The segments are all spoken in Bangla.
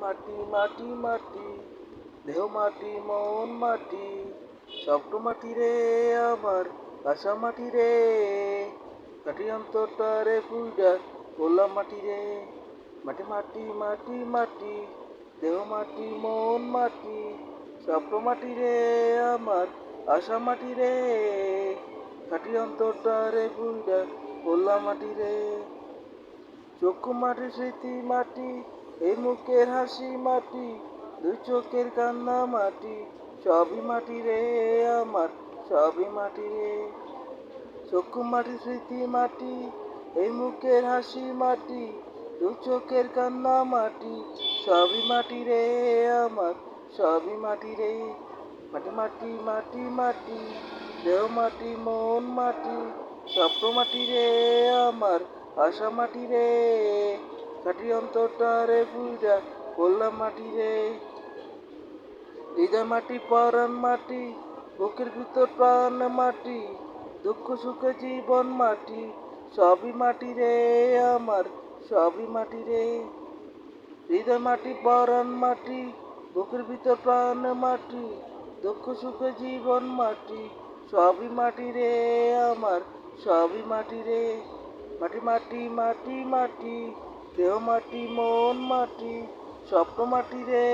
মাটি মাটি মাটি, দেহ, মাটি, মন, মাটি স্বপ্ন মাটি রে আমার আশা মাটি রে কাটি অন্তরটা রে পুইডা বললাম মাটি রে। মাটি মাটি মাটি মাটি, দেহ, মাটি, মন, মাটি স্বপ্ন মাটি রে আমার আশা মাটি রে। কাটি অন্তরটা রে পুইডা বললাম মাটি রে। চক্ষু মাটি, স্মৃতি মাটি এই মুখের হাসি মাটি, দুই চোখের কান্না মাটি, সবই মাটি রে আমার, সবই মাটি রে। চক্ষু মাটি, স্মৃতি মাটি, এই মুখের হাসি মাটি দু চোখের কান্না মাটি, সবই মাটি রে আমার, সবই মাটি রে। মাটি মাটি মাটি মাটি, দেহ মাটি, মন মাটি, স্বপ্ন মাটি রে আমার, আশা মাটি রে। কাটি অন্তরটা রে পুইরা বললাম মাটি রে। হৃদয় মাটি, পরাণ মাটি, বুকের ভিতর প্রাণ মাটি, দুঃখ সুখে জীবন মাটি, সবই মাটি রে আমার, সবই মাটি রে। হৃদয় মাটি, পরাণ মাটি, বুকের ভিতর প্রাণ মাটি, দুঃখ সুখে জীবন মাটি, সবই মাটি রে আমার, সবই মাটি রে। মাটি মাটি মাটি মাটি দেহ মাটি, মন মাটি, স্বপ্ন মাটি রে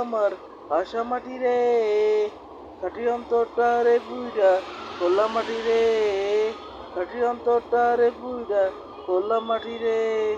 আমার, আশা মাটি রে। খাটি অন্তরটা রে বুইরা কোলা মাটি রে। খাটি অন্তরটা রে বুইরা কোলা মাটি রে।